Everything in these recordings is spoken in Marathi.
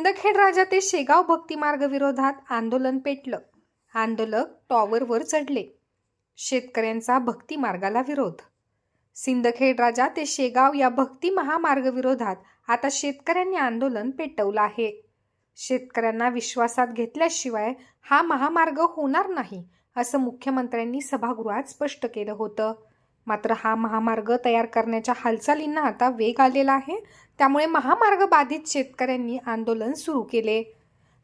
सिंदखेड राजा ते शेगाव भक्तिमार्ग विरोधात आंदोलन पेटलं. आंदोलक टॉवरवर चढले. शेतकऱ्यांचा भक्तिमार्गाला विरोध. सिंदखेड राजा ते शेगाव या भक्ती महामार्ग विरोधात आता शेतकऱ्यांनी आंदोलन पेटवलं आहे. शेतकऱ्यांना विश्वासात घेतल्याशिवाय हा महामार्ग होणार नाही असं मुख्यमंत्र्यांनी सभागृहात स्पष्ट केलं होतं. मात्र हा महामार्ग तयार करण्याच्या हालचालींना आता वेग आलेला आहे. त्यामुळे महामार्ग बाधित शेतकऱ्यांनी आंदोलन सुरू केले.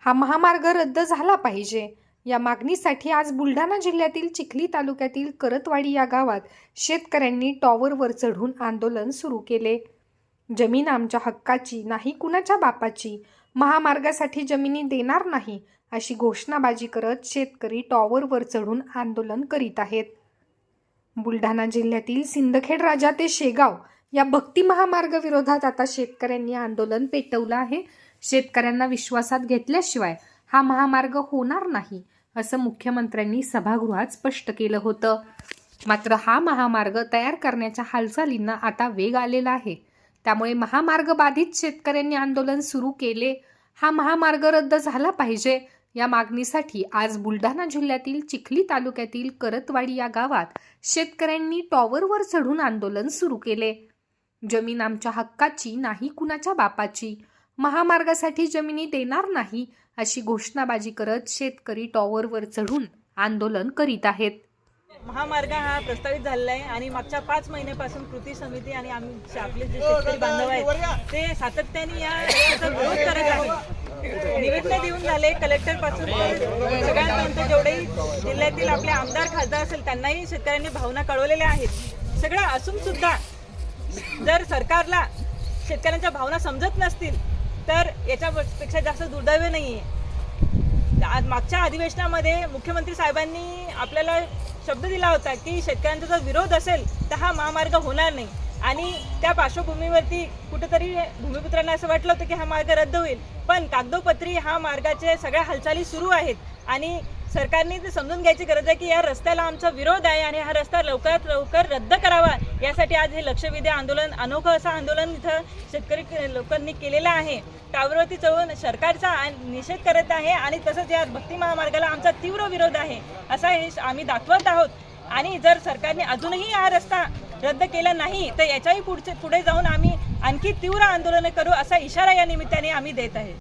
हा महामार्ग रद्द झाला पाहिजे. या मागणीसाठी आज बुलढाणा जिल्ह्यातील चिखली तालुक्यातील करतवाडी या गावात शेतकऱ्यांनी टॉवरवर चढून आंदोलन सुरू केले. जमीन आमच्या हक्काची नाही कुणाच्या बापाची. महामार्गासाठी जमिनी देणार नाही अशी घोषणाबाजी करत शेतकरी टॉवरवर चढून आंदोलन करीत आहेत. बुलढाणा जिल्ह्यातील सिंदखेड राजा ते शेगाव या भक्ती महामार्ग विरोधात आता शेतकऱ्यांनी आंदोलन पेटवलं आहे. शेतकऱ्यांना विश्वासात घेतल्याशिवाय हा महामार्ग होणार नाही असं मुख्यमंत्र्यांनी सभागृहात स्पष्ट केलं होतं. मात्र हा महामार्ग तयार करण्याच्या हालचालींना आता वेग आलेला आहे. त्यामुळे महामार्ग बाधित शेतकऱ्यांनी आंदोलन सुरू केले. हा महामार्ग रद्द झाला पाहिजे या मागणीसाठी आज बुलढाणा जिल्ह्यातील चिखली तालुक्यातील करतवाडी या गावात शेतकऱ्यांनी टॉवरवर चढून आंदोलन सुरू केले. जमीन आमच्या हक्काची नाही कुणाच्या बापाची. महामार्गासाठी जमिनी देणार नाही अशी घोषणाबाजी करत शेतकरी टॉवरवर चढून आंदोलन करीत आहेत. महामार्ग हा प्रस्तावित झालेला आहे आणि मागच्या पाच महिन्यापासून कृती समिती आणि आमचे आपले जे शेतकरी बांधव आहेत ते सातत्याने या विरोध करत आहेत. निवेदन देऊन झाले. कलेक्टरपासून सगळ्यांपर्यंत जेवढेही जिल्ह्यातील आपले आमदार खासदार असेल त्यांनाही शेतकऱ्यांनी भावना कळवलेल्या आहेत. सगळं असून सुद्धा जर सरकारला शेतकऱ्यांच्या भावना समजत नसतील तर याच्यापेक्षा जास्त दुर्दैव नाही आहे आज मागच्या अधिवेशनामध्ये मुख्यमंत्री साहेबांनी आपल्याला शब्द दिला होता की शेतकऱ्यांचा जर विरोध असेल तर हा महामार्ग होणार नाही. आणि त्या पार्श्वभूमीवरती कुठेतरी भूमिपुत्रांना असं वाटलं होतं की हा मार्ग रद्द होईल. पण कागदोपत्री हा मार्गाचे सगळ्या हालचाली सुरू आहेत आणि सरकारने ते समजून घ्यायची गरज आहे की या रस्त्याला आमचा विरोध आहे आणि हा रस्ता लवकरात लवकर रद्द करावा यासाठी आज हे लक्षवेधी आंदोलन अनोखं असं आंदोलन इथं शेतकरी लोकांनी केलेलं आहे. टावरवरती चढून सरकारचा निषेध करत आहे आणि तसंच या भक्ती महामार्गाला आमचा तीव्र विरोध आहे. असा हे आम्ही दाखवत आहोत. आणि जर सरकारने अजूनही हा रस्ता रद्द केला नाही तर याच्याही पुढचे पुढे जाऊन आम्ही आणखी तीव्र आंदोलनं करू असा इशारा या निमित्ताने आम्ही देत आहे.